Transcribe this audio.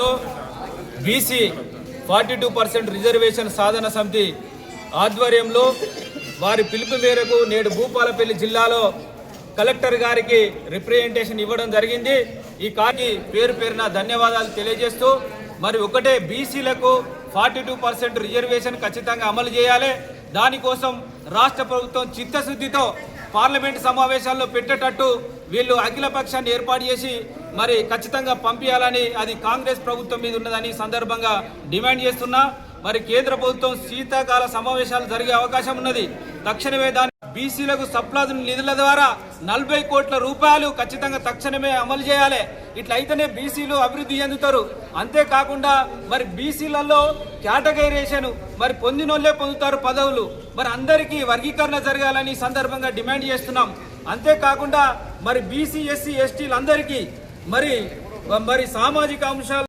లో BC forty two percent reservation సాధన సమితి ఆధ్వర్యంలో వారి పిలుపు మేరకు నేడు భూపాలపల్లి జిల్లాలో కలెక్టర్ గారికి రిప్రజెంటేషన్ ఇవ్వడం జరిగింది. ఈ కాకి పేరు పేరున ధన్యవాదాలు తెలియజేస్తూ మరి ఒకటే బీసీలకు ఫార్టీ టూ పర్సెంట్ రిజర్వేషన్ ఖచ్చితంగా అమలు చేయాలి. దానికోసం రాష్ట్ర ప్రభుత్వం చిత్తశుద్ధితో పార్లమెంట్ సమావేశాల్లో పెట్టేటట్టు వీళ్ళు అఖిల పక్షాన్ని ఏర్పాటు చేసి మరి ఖచ్చితంగా పంపించాలని అది కాంగ్రెస్ ప్రభుత్వం మీద ఉన్నదని సందర్భంగా డిమాండ్ చేస్తున్నా. మరి కేంద్ర ప్రభుత్వం శీతాకాల సమావేశాలు జరిగే అవకాశం ఉన్నది. తక్షణమే దాని బీసీలకు సప్లాదు నిధుల ద్వారా నలభై కోట్ల రూపాయలు ఖచ్చితంగా తక్షణమే అమలు చేయాలి. ఇట్లయితేనే బీసీలు అభివృద్ధి చెందుతారు. అంతేకాకుండా మరి బీసీలలో కేటగైజేషన్ మరి పొందినోళ్ళే పొందుతారు పదవులు. మరి అందరికీ వర్గీకరణ జరగాలని సందర్భంగా డిమాండ్ చేస్తున్నాం. అంతేకాకుండా మరి బీసీ ఎస్సీ ఎస్టీలందరికీ మరి మరి సామాజిక అంశాలు